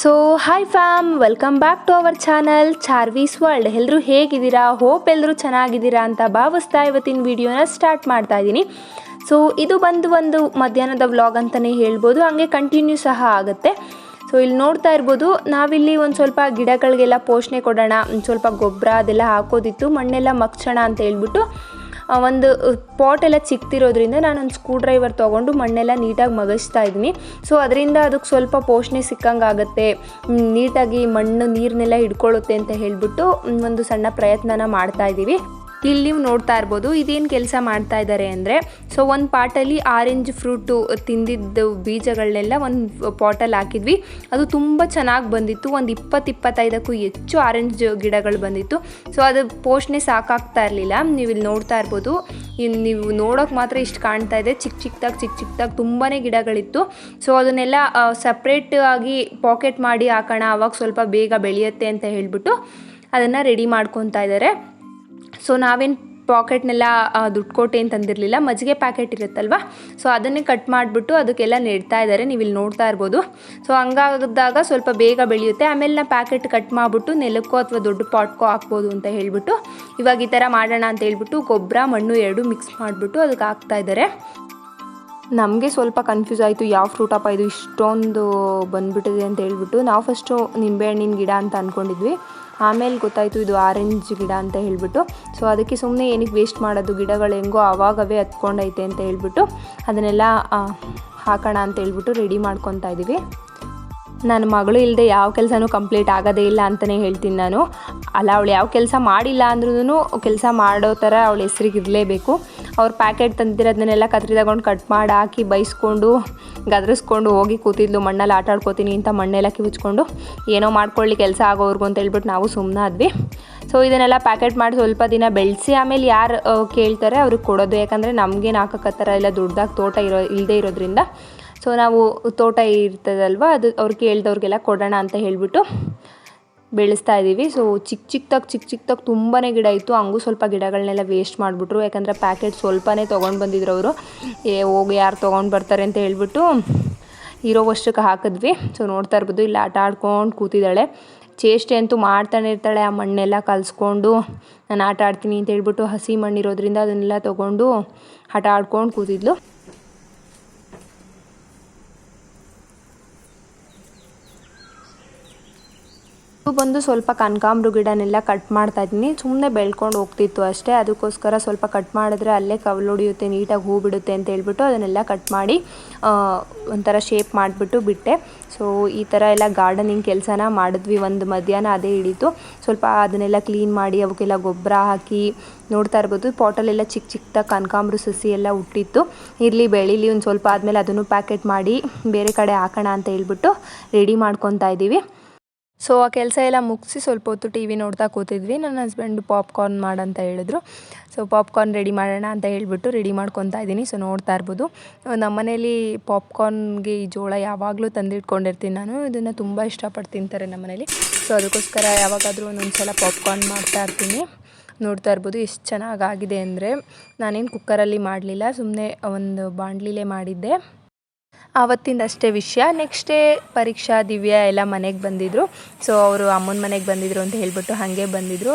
So hi fam welcome back to our channel Charvi's world ಎಲ್ಲರೂ ಹೇಗಿದ್ದೀರಾ? Hope ಎಲ್ಲರೂ ಚೆನ್ನಾಗಿದ್ದೀರಾ ಅಂತ ಭಾವಿಸ್ತಾ ಇವತ್ತಿನ ವಿಡಿಯೋನ ಸ್ಟಾರ್ಟ್ ಮಾಡ್ತಾ ಇದ್ದೀನಿ. ಸೊ ಇದು ಬಂದು ಒಂದು ಮಧ್ಯಾಹ್ನದ ವ್ಲಾಗ್ ಅಂತಲೇ ಹೇಳ್ಬೋದು. ಹಂಗೆ ಕಂಟಿನ್ಯೂ ಸಹ ಆಗುತ್ತೆ. ಸೊ ಇಲ್ಲಿ ನೋಡ್ತಾ ಇರ್ಬೋದು, ನಾವಿಲ್ಲಿ ಒಂದು ಸ್ವಲ್ಪ ಗಿಡಗಳಿಗೆಲ್ಲ ಪೋಷಣೆ ಕೊಡೋಣ, ಒಂದು ಸ್ವಲ್ಪ ಗೊಬ್ಬರ ಅದೆಲ್ಲ ಹಾಕೋದಿತ್ತು, ಮಣ್ಣೆಲ್ಲ ಮಗ್ಸೋಣ ಅಂತ ಹೇಳ್ಬಿಟ್ಟು ಒಂದು ಪಾಟ್ ಎಲ್ಲ ಚಿಕ್ತಿರೋದ್ರಿಂದ ನಾನೊಂದು ಸ್ಕ್ರೂ ಡ್ರೈವರ್ ತೊಗೊಂಡು ಮಣ್ಣೆಲ್ಲ ನೀಟಾಗಿ ಮಗಸ್ತಾ ಇದ್ದೀನಿ ಸೊ ಅದರಿಂದ ಅದಕ್ಕೆ ಸ್ವಲ್ಪ ಪೋಷಣೆ ಸಿಕ್ಕಂಗೆ ಆಗುತ್ತೆ ನೀಟಾಗಿ ಮಣ್ಣು ನೀರನ್ನೆಲ್ಲ ಹಿಡ್ಕೊಳ್ಳುತ್ತೆ ಅಂತ ಹೇಳಿಬಿಟ್ಟು ಒಂದು ಸಣ್ಣ ಪ್ರಯತ್ನನ ಮಾಡ್ತಾ ಇದ್ದೀವಿ. ಇಲ್ಲಿ ನೀವು ನೋಡ್ತಾ ಇರ್ಬೋದು ಇದೇನು ಕೆಲಸ ಮಾಡ್ತಾ ಇದ್ದಾರೆ ಅಂದರೆ ಸೊ ಒಂದು ಪಾಟಲ್ಲಿ ಆರೆಂಜ್ ಫ್ರೂಟು ತಿಂದಿದ್ದು ಬೀಜಗಳನ್ನೆಲ್ಲ ಒಂದು ಪಾಟಲ್ಲಿ ಹಾಕಿದ್ವಿ. ಅದು ತುಂಬ ಚೆನ್ನಾಗಿ ಬಂದಿತ್ತು. ಒಂದು ಇಪ್ಪತ್ತು ಇಪ್ಪತ್ತೈದಕ್ಕೂ ಹೆಚ್ಚು ಆರೆಂಜ್ ಗಿಡಗಳು ಬಂದಿತ್ತು. ಸೊ ಅದು ಪೋಷಣೆ ಸಾಕಾಗ್ತಾ ಇರಲಿಲ್ಲ. ನೀವು ಇಲ್ಲಿ ನೋಡ್ತಾ ಇರ್ಬೋದು. ನೀವು ನೋಡೋಕೆ ಮಾತ್ರ ಇಷ್ಟು ಕಾಣ್ತಾ ಇದೆ. ಚಿಕ್ಕ ಚಿಕ್ಕದಾಗಿ ಚಿಕ್ಕ ಚಿಕ್ಕದಾಗಿ ತುಂಬಾ ಗಿಡಗಳಿತ್ತು. ಸೊ ಅದನ್ನೆಲ್ಲ ಸಪ್ರೇಟ್ ಆಗಿ ಪಾಕೆಟ್ ಮಾಡಿ ಹಾಕೋಣ, ಅವಾಗ ಸ್ವಲ್ಪ ಬೇಗ ಬೆಳೆಯುತ್ತೆ ಅಂತ ಹೇಳ್ಬಿಟ್ಟು ಅದನ್ನು ರೆಡಿ ಮಾಡ್ಕೊತಾ ಇದ್ದಾರೆ ಸೊ ನಾವೇನು ಪಾಕೆಟ್ನೆಲ್ಲ ದುಡ್ಡು ಕೊಟ್ಟೆ ತಂದಿರಲಿಲ್ಲ. ಮಜ್ಜಿಗೆ ಪ್ಯಾಕೆಟ್ ಇರುತ್ತಲ್ವ? ಸೊ ಅದನ್ನೇ ಕಟ್ ಮಾಡಿಬಿಟ್ಟು ಅದಕ್ಕೆಲ್ಲ ನೆಡ್ತಾ ಇದ್ದಾರೆ ನೀವು ಇಲ್ಲಿ ನೋಡ್ತಾ ಇರ್ಬೋದು. ಸೊ ಹಂಗಾದಾಗ ಸ್ವಲ್ಪ ಬೇಗ ಬೆಳೆಯುತ್ತೆ. ಆಮೇಲೆ ನಾ ಪ್ಯಾಕೆಟ್ ಕಟ್ ಮಾಡಿಬಿಟ್ಟು ನೆಲಕ್ಕೋ ಅಥವಾ ದೊಡ್ಡ ಪಾಟ್ಕೋ ಹಾಕ್ಬೋದು ಅಂತ ಹೇಳಿಬಿಟ್ಟು, ಇವಾಗ ಈ ಥರ ಮಾಡೋಣ ಅಂತ ಹೇಳ್ಬಿಟ್ಟು ಗೊಬ್ಬರ, ಮಣ್ಣು ಎರಡು ಮಿಕ್ಸ್ ಮಾಡಿಬಿಟ್ಟು ಅದಕ್ಕೆ ಹಾಕ್ತಾ ಇದ್ದಾರೆ ನಮಗೆ ಸ್ವಲ್ಪ ಕನ್ಫ್ಯೂಸ್ ಆಯಿತು. ಯಾವ ಫ್ರೂಟಪ್ಪ ಇದು? ಇಷ್ಟೊಂದು ಬಂದ್ಬಿಟ್ಟಿದೆ ಅಂತ ಹೇಳ್ಬಿಟ್ಟು ನಾವು ಫಸ್ಟು ನಿಂಬೆಹಣ್ಣಿನ ಗಿಡ ಅಂತ ಅಂದ್ಕೊಂಡಿದ್ವಿ ಆಮೇಲೆ ಗೊತ್ತಾಯಿತು ಇದು ಆರೆಂಜ್ ಗಿಡ ಅಂತ ಹೇಳ್ಬಿಟ್ಟು. ಸೊ ಅದಕ್ಕೆ ಸುಮ್ಮನೆ ಏನಕ್ಕೆ ವೇಸ್ಟ್ ಮಾಡೋದು? ಗಿಡಗಳು ಹೆಂಗೋ ಅವಾಗವೇ ಹತ್ಕೊಂಡೈತೆ ಅಂತ ಹೇಳ್ಬಿಟ್ಟು ಅದನ್ನೆಲ್ಲ ಹಾಕೋಣ ಅಂತ ಹೇಳ್ಬಿಟ್ಟು ರೆಡಿ ಮಾಡ್ಕೊತಾ ಇದ್ದೀವಿ. ನನ್ನ ಮಗಳು ಇಲ್ಲದೆ ಯಾವ ಕೆಲಸನೂ ಕಂಪ್ಲೀಟ್ ಆಗೋದೇ ಇಲ್ಲ ಅಂತಲೇ ಹೇಳ್ತೀನಿ ನಾನು. ಅಲ್ಲ, ಅವಳು ಯಾವ ಕೆಲಸ ಮಾಡಿಲ್ಲ ಅಂದ್ರೂ ಕೆಲಸ ಮಾಡೋ ಥರ ಅವಳ ಹೆಸ್ರಿಗೆ ಇರಲೇಬೇಕು. ಅವ್ರು ಪ್ಯಾಕೆಟ್ ತಂದಿರೋದನ್ನೆಲ್ಲ ಕತ್ರಿ ತಗೊಂಡು ಕಟ್ ಮಾಡಿ ಹಾಕಿ ಬೈಸ್ಕೊಂಡು, ಗದರಿಸ್ಕೊಂಡು ಹೋಗಿ ಕೂತಿದ್ಲು. ಮಣ್ಣಲ್ಲಿ ಆಟ ಆಡ್ಕೋತೀನಿ ಅಂತ ಮಣ್ಣೆಲ್ಲ ಕಿವಿಚ್ಕೊಂಡು ಏನೋ ಮಾಡ್ಕೊಳ್ಳಿ ಕೆಲಸ ಆಗೋವ್ರಿಗೂ ಅಂತ ಹೇಳ್ಬಿಟ್ಟು ನಾವು ಸುಮ್ಮನಾದ್ವಿ ಸೊ ಇದನ್ನೆಲ್ಲ ಪ್ಯಾಕೆಟ್ ಮಾಡಿ ಸ್ವಲ್ಪ ದಿನ ಬೆಳೆಸಿ ಆಮೇಲೆ ಯಾರು ಕೇಳ್ತಾರೆ ಅವ್ರಿಗೆ ಕೊಡೋದು. ಯಾಕಂದರೆ ನಮಗೇನು ಹಾಕೋಕ್ಕತ್ತರ ಇಲ್ಲ ದೊಡ್ಡದಾಗಿ ತೋಟ ಇರೋ ಇಲ್ಲದೇ ಇರೋದ್ರಿಂದ. ಸೊ ನಾವು ತೋಟ ಇರ್ತದಲ್ವ, ಅದು ಅವ್ರು ಕೇಳ್ದವ್ರಿಗೆಲ್ಲ ಕೊಡೋಣ ಅಂತ ಹೇಳಿಬಿಟ್ಟು ಬೆಳೆಸ್ತಾ ಇದ್ದೀವಿ ಸೊ ಚಿಕ್ಕ ಚಿಕ್ಕದಾಗಿ ಚಿಕ್ಕ ಚಿಕ್ಕದಾಗಿ ತುಂಬಾ ಗಿಡ ಇತ್ತು. ಹಂಗೂ ಸ್ವಲ್ಪ ಗಿಡಗಳನ್ನೆಲ್ಲ ವೇಸ್ಟ್ ಮಾಡಿಬಿಟ್ರು. ಯಾಕಂದರೆ ಪ್ಯಾಕೆಟ್ ಸ್ವಲ್ಪನೇ ತೊಗೊಂಡು ಬಂದಿದ್ರು ಅವರು. ಏ, ಹೋಗಿ ಯಾರು ತೊಗೊಂಡು ಬರ್ತಾರೆ ಅಂತ ಹೇಳ್ಬಿಟ್ಟು ಇರೋ ವರ್ಷಕ್ಕೆ ಹಾಕಿದ್ವಿ. ಸೊ ನೋಡ್ತಾ ಇರ್ಬೋದು. ಇಲ್ಲಿ ಆಟ ಆಡ್ಕೊಂಡು ಕೂತಿದ್ದಾಳೆ. ಚೇಷ್ಟೆ ಅಂತೂ ಮಾಡ್ತಾನೆ ಇರ್ತಾಳೆ. ಆ ಮಣ್ಣೆಲ್ಲ ಕಲಿಸ್ಕೊಂಡು ನಾನು ಆಟ ಆಡ್ತೀನಿ ಅಂತ ಹೇಳ್ಬಿಟ್ಟು ಹಸಿ ಮಣ್ಣಿರೋದ್ರಿಂದ ಅದನ್ನೆಲ್ಲ ತೊಗೊಂಡು ಆಟ ಆಡ್ಕೊಂಡು ಕೂತಿದ್ಲು. ಇದು ಬಂದು ಸ್ವಲ್ಪ ಕನಕಾಂಬ್ರ ಗಿಡನೆಲ್ಲ ಕಟ್ ಮಾಡ್ತಾ ಇದ್ದೀನಿ. ಸುಮ್ಮನೆ ಬೆಳ್ಕೊಂಡು ಹೋಗ್ತಿತ್ತು ಅಷ್ಟೇ. ಅದಕ್ಕೋಸ್ಕರ ಸ್ವಲ್ಪ ಕಟ್ ಮಾಡಿದ್ರೆ ಅಲ್ಲೇ ಕವಲೊಡಿಯುತ್ತೆ ನೀಟಾಗಿ ಹೂ ಬಿಡುತ್ತೆ ಅಂತ ಹೇಳ್ಬಿಟ್ಟು ಅದನ್ನೆಲ್ಲ ಕಟ್ ಮಾಡಿ ಒಂಥರ ಶೇಪ್ ಮಾಡಿಬಿಟ್ಟು ಬಿಟ್ಟೆ. ಸೊ ಈ ಥರ ಎಲ್ಲ ಗಾರ್ಡನಿಂಗ್ ಕೆಲಸನ ಮಾಡಿದ್ವಿ ಒಂದು ಮಧ್ಯಾಹ್ನ ಅದೇ ಹಿಡಿತು. ಸ್ವಲ್ಪ ಅದನ್ನೆಲ್ಲ ಕ್ಲೀನ್ ಮಾಡಿ ಅವಕ್ಕೆಲ್ಲ ಗೊಬ್ಬರ ಹಾಕಿ ನೋಡ್ತಾ ಇರ್ಬೋದು. ಪಾಟಲೆಲ್ಲ ಚಿಕ್ಕ ಚಿಕ್ಕದಾಗಿ ಕನಕಾಂಬ್ರ ಸಸಿ ಎಲ್ಲ ಹುಟ್ಟಿತ್ತು. ಇರಲಿ ಬೆಳೀಲಿ ಒಂದು ಸ್ವಲ್ಪ ಆದಮೇಲೆ ಅದನ್ನು ಪ್ಯಾಕೆಟ್ ಮಾಡಿ ಬೇರೆ ಕಡೆ ಹಾಕೋಣ ಅಂತ ಹೇಳ್ಬಿಟ್ಟು ರೆಡಿ ಮಾಡ್ಕೊತಾ ಇದ್ದೀವಿ. ಸೊ ಆ ಕೆಲಸ ಎಲ್ಲ ಮುಗಿಸಿ ಸ್ವಲ್ಪ ಹೊತ್ತು ಟಿ ವಿ ನೋಡ್ತಾ ಕೂತಿದ್ವಿ. ನನ್ನ ಹಸ್ಬೆಂಡ್ ಪಾಪ್ಕಾರ್ನ್ ಮಾಡಂತ ಹೇಳಿದ್ರು. ಸೊ ಪಾಪ್ಕಾರ್ನ್ ರೆಡಿ ಮಾಡೋಣ ಅಂತ ಹೇಳಿಬಿಟ್ಟು ರೆಡಿ ಮಾಡ್ಕೊತಾ ಇದ್ದೀನಿ. ಸೊ ನೋಡ್ತಾ ಇರ್ಬೋದು. ನಮ್ಮ ಮನೇಲಿ ಪಾಪ್ಕಾರ್ನ್ಗೆ ಈ ಜೋಳ ಯಾವಾಗಲೂ ತಂದಿಟ್ಕೊಂಡಿರ್ತೀನಿ ನಾನು. ಇದನ್ನು ತುಂಬ ಇಷ್ಟಪಟ್ಟು ತಿಂತಾರೆ ನಮ್ಮ ಮನೇಲಿ ಸೊ ಅದಕ್ಕೋಸ್ಕರ ಯಾವಾಗಾದರೂ ಒಂದೊಂದು ಸಲ ಪಾಪ್ಕಾರ್ನ್ ಮಾಡ್ತಾ ಇರ್ತೀನಿ. ನೋಡ್ತಾ ಇರ್ಬೋದು ಎಷ್ಟು ಚೆನ್ನಾಗಾಗಿದೆ ಅಂದರೆ ನಾನೇನು ಕುಕ್ಕರಲ್ಲಿ ಮಾಡಲಿಲ್ಲ. ಸುಮ್ಮನೆ ಒಂದು ಬಾಣಲಿಲೇ ಮಾಡಿದ್ದೆ. ಆವತ್ತಿಂದ ಅಷ್ಟೇ ವಿಷಯ. ನೆಕ್ಸ್ಟ್ ಡೇ ಪರೀಕ್ಷಾ ದಿವ್ಯಾ ಎಲ್ಲ ಮನೆಗೆ ಬಂದಿದ್ದರು ಸೊ ಅವರು ಅಮ್ಮನ ಮನೆಗೆ ಬಂದಿದ್ರು ಅಂತ ಹೇಳಿಬಿಟ್ಟು ಹಾಗೆ ಬಂದಿದ್ದರು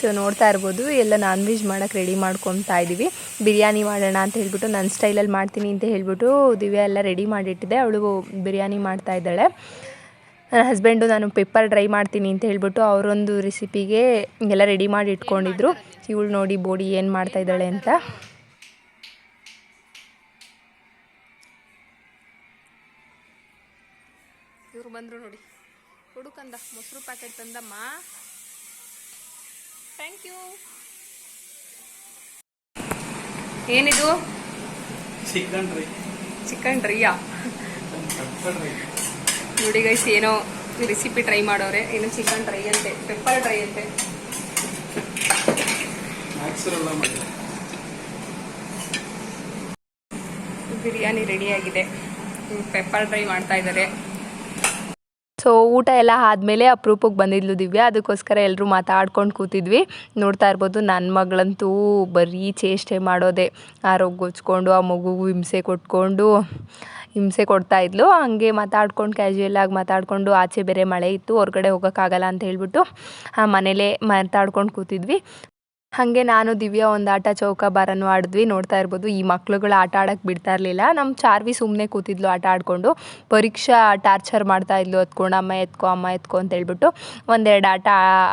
ಸೊ ನೋಡ್ತಾ ಇರ್ಬೋದು. ಎಲ್ಲ ನಾನ್ ವೆಜ್ ಮಾಡೋಕ್ಕೆ ರೆಡಿ ಮಾಡ್ಕೊತಾ ಇದ್ದೀವಿ ಬಿರಿಯಾನಿ ಮಾಡೋಣ ಅಂತ ಹೇಳ್ಬಿಟ್ಟು ನನ್ನ ಸ್ಟೈಲಲ್ಲಿ ಮಾಡ್ತೀನಿ ಅಂತ ಹೇಳ್ಬಿಟ್ಟು ದಿವ್ಯಾ ಎಲ್ಲ ರೆಡಿ ಮಾಡಿಟ್ಟಿದೆ. ಅವಳು ಬಿರಿಯಾನಿ ಮಾಡ್ತಾ ಇದ್ದಾಳೆ. ನನ್ನ ಹಸ್ಬೆಂಡು ನಾನು ಪೆಪ್ಪರ್ ಡ್ರೈ ಮಾಡ್ತೀನಿ ಅಂತ ಹೇಳ್ಬಿಟ್ಟು ಅವರೊಂದು ರೆಸಿಪಿಗೆ ಎಲ್ಲ ರೆಡಿ ಮಾಡಿ ಇಟ್ಕೊಂಡಿದ್ರು. ಇವಳು ನೋಡಿ ಬೋಡಿ ಏನು ಮಾಡ್ತಾಯಿದ್ದಾಳೆ ಅಂತ. ಇವ್ರು ಬಂದರು ನೋಡಿ. ಹುಡುಕಂದ ಮೊಸರು ಪ್ಯಾಕೆಟ್ ತಂದಮ್ಮ. ಥ್ಯಾಂಕ್ ಯು ಏನಿದು? ಚಿಕನ್ ರೈ ಚಿಕನ್ ಡ್ರೈಯಾ ನೋಡಿ ಗೈಸ್ ಏನೋ ರೆಸಿಪಿ ಟ್ರೈ ಮಾಡೋರೆ. ಏನು ಚಿಕನ್ ಡ್ರೈ ಅಂತೆ ಪೆಪ್ಪರ್ ಡ್ರೈ ಅಂತೆ. ಬಿರಿಯಾನಿ ರೆಡಿ ಆಗಿದೆ. ಪೆಪ್ಪರ್ ಡ್ರೈ ಮಾಡ್ತಾ ಇದ್ದಾರೆ ಸೊ ಊಟ ಎಲ್ಲ ಆದಮೇಲೆ ಅಪರೂಪಕ್ಕೆ ಬಂದಿದ್ಲು ದಿವ್ಯಾ. ಅದಕ್ಕೋಸ್ಕರ ಎಲ್ಲರೂ ಮಾತಾಡ್ಕೊಂಡು ಕೂತಿದ್ವಿ. ನೋಡ್ತಾ ಇರ್ಬೋದು ನನ್ನ ಮಗಳಂತೂ ಬರೀ ಚೇಷ್ಟೆ ಮಾಡೋದೆ. ಆರೋಗ್ಯ ಆ ಮಗುಗೂ ಹಿಂಸೆ ಕೊಟ್ಕೊಂಡು, ಹಿಂಸೆ ಕೊಡ್ತಾ ಇದ್ಲು. ಹಂಗೆ ಮಾತಾಡ್ಕೊಂಡು ಕ್ಯಾಶುಯಲ್ ಆಗಿ ಮಾತಾಡಿಕೊಂಡು ಆಚೆ ಬೇರೆ ಮಳೆ ಇತ್ತು. ಹೊರಗಡೆ ಹೋಗೋಕ್ಕಾಗಲ್ಲ ಅಂತ ಹೇಳ್ಬಿಟ್ಟು, ಆ ಮನೇಲೇ ಮಾತಾಡ್ಕೊಂಡು ಕೂತಿದ್ವಿ. ಹಾಗೆ ನಾನು ದಿವ್ಯ ಒಂದು ಆಟ ಚೌಕಾಬಾರನೂ ಆಡಿದ್ವಿ. ನೋಡ್ತಾ ಇರ್ಬೋದು ಈ ಮಕ್ಳುಗಳು ಆಟ ಆಡೋಕ್ಕೆ ಬಿಡ್ತಾ ಇರಲಿಲ್ಲ. ನಮ್ಮ ಚಾರ್ವಿ ಸುಮ್ಮನೆ ಕೂತಿದ್ಲು ಆಟ ಆಡಿಕೊಂಡು. ಪರೀಕ್ಷಾ ಟಾರ್ಚರ್ ಮಾಡ್ತಾ ಇದ್ಲು. ಎತ್ಕೊಂಡು ಅಮ್ಮ ಎತ್ಕೊ ಅಮ್ಮ ಎತ್ಕೊ ಅಂತ ಹೇಳ್ಬಿಟ್ಟು ಒಂದೆರಡು ಆಟ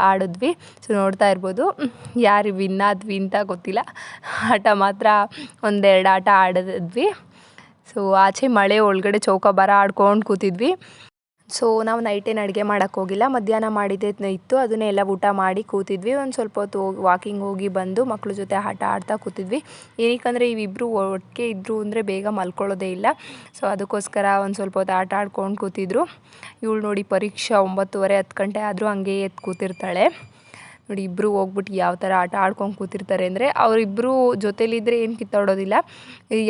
ಆಡಿದ್ವಿ. ಸೊ ನೋಡ್ತಾ ಇರ್ಬೋದು. ಯಾರು ವಿನ್ ಆದ್ವಿ ಅಂತ ಗೊತ್ತಿಲ್ಲ. ಆಟ ಮಾತ್ರ ಒಂದೆರಡು ಆಟ ಆಡಿದ್ವಿ. ಸೊ ಆಚೆ ಮಳೆ ಒಳಗಡೆ ಚೌಕಾಬಾರ ಆಡ್ಕೊಂಡು ಕೂತಿದ್ವಿ. ಸೊ ನಾವು ನೈಟೇನು ಅಡುಗೆ ಮಾಡೋಕ್ಕೆ ಹೋಗಿಲ್ಲ. ಮಧ್ಯಾಹ್ನ ಮಾಡಿದ್ದೆ ಇತ್ತು. ಅದನ್ನೇ ಎಲ್ಲ ಊಟ ಮಾಡಿ ಕೂತಿದ್ವಿ. ಒಂದು ಸ್ವಲ್ಪ ಹೊತ್ತು ವಾಕಿಂಗ್ ಹೋಗಿ ಬಂದು ಮಕ್ಕಳ ಜೊತೆ ಆಟ ಆಡ್ತಾ ಕೂತಿದ್ವಿ. ಏನಕ್ಕಂದರೆ ಇವಿಬ್ಬರು ಒಟ್ಟಿಗೆ ಇದ್ದರು ಅಂದರೆ ಬೇಗ ಮಲ್ಕೊಳ್ಳೋದೇ ಇಲ್ಲ. ಸೊ ಅದಕ್ಕೋಸ್ಕರ ಒಂದು ಸ್ವಲ್ಪ ಹೊತ್ತು ಆಟ ಆಡ್ಕೊಂಡು ಕೂತಿದ್ರು. ಇವಳು ನೋಡಿ ಪರೀಕ್ಷೆ ಒಂಬತ್ತುವರೆ ಹತ್ತು ಗಂಟೆ ಆದರೂ ಹಂಗೆ ಎದ್ದು ಕೂತಿರ್ತಾಳೆ. ನೋಡಿ ಇಬ್ಬರು ಹೋಗ್ಬಿಟ್ಟು ಯಾವ ಥರ ಆಟ ಆಡ್ಕೊಂಡು ಕೂತಿರ್ತಾರೆ ಅಂದರೆ ಅವರಿಬ್ಬರು ಜೊತೇಲಿದ್ದರೆ ಏನು ಕಿತ್ತಾಡೋದಿಲ್ಲ.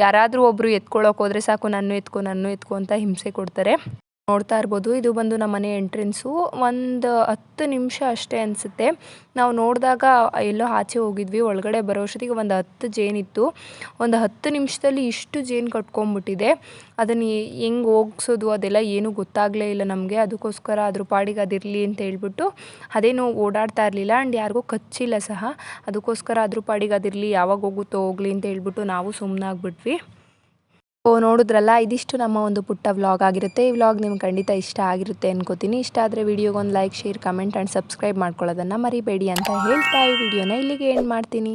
ಯಾರಾದರೂ ಒಬ್ಬರು ಎತ್ಕೊಳ್ಳೋಕೆ ಹೋದರೆ ಸಾಕು, ನನ್ನ ಎತ್ಕೊ ನನ್ನ ಎತ್ಕೊ ಅಂತ ಹಿಂಸೆ ಕೊಡ್ತಾರೆ. ನೋಡ್ತಾ ಇರ್ಬೋದು. ಇದು ಬಂದು ನಮ್ಮ ಮನೆ ಎಂಟ್ರೆನ್ಸು. ಒಂದು ಹತ್ತು ನಿಮಿಷ ಅಷ್ಟೇ ಅನಿಸುತ್ತೆ. ನಾವು ನೋಡಿದಾಗ ಎಲ್ಲೋ ಆಚೆ ಹೋಗಿದ್ವಿ. ಒಳಗಡೆ ಬರೋ ಅಷ್ಟೊತ್ತಿಗೆ ಒಂದು ಹತ್ತು ಜೇನಿತ್ತು ಒಂದು ಹತ್ತು ನಿಮಿಷದಲ್ಲಿ ಇಷ್ಟು ಜೇನು ಕಟ್ಕೊಂಡ್ಬಿಟ್ಟಿದೆ. ಅದನ್ನು ಹೆಂಗೆ ಹೋಗ್ಸೋದು ಅದೆಲ್ಲ ಏನೂ ಗೊತ್ತಾಗಲೇ ಇಲ್ಲ ನಮಗೆ. ಅದಕ್ಕೋಸ್ಕರ ಅದ್ರ ಪಾಡಿಗೆ ಅದಿರಲಿ ಅಂತ ಹೇಳ್ಬಿಟ್ಟು ಅದೇನು ಓಡಾಡ್ತಾ ಇರಲಿಲ್ಲ. ಆ್ಯಂಡ್ ಯಾರಿಗೂ ಕಚ್ಚಿಲ್ಲ ಸಹ. ಅದಕ್ಕೋಸ್ಕರ ಅದ್ರ ಪಾಡಿಗೆ ಅದಿರಲಿ ಯಾವಾಗ ಹೋಗುತ್ತೋ ಹೋಗಲಿ ಅಂತ ಹೇಳ್ಬಿಟ್ಟು ನಾವು ಸುಮ್ಮನಾಗ್ಬಿಟ್ವಿ ಓ, ನೋಡಿದ್ರಲ್ಲ, ಇದಿಷ್ಟು ನಮ್ಮ ಒಂದು ಪುಟ್ಟ ವ್ಲಾಗ್ ಆಗಿರುತ್ತೆ. ಈ ವ್ಲಾಗ್ ನಿಮ್ಗೆ ಖಂಡಿತ ಇಷ್ಟ ಆಗಿರುತ್ತೆ ಅನ್ಕೋತೀನಿ. ಇಷ್ಟ ಆದರೆ ವಿಡಿಯೋಗೊಂದು like, share, comment and subscribe ಮಾಡ್ಕೊಳ್ಳೋದನ್ನು ಮರಿಬೇಡಿ ಅಂತ ಹೇಳ್ತಾ ಈ ವಿಡಿಯೋನ ಇಲ್ಲಿಗೆ ಎಂಡ್ ಮಾಡ್ತೀನಿ.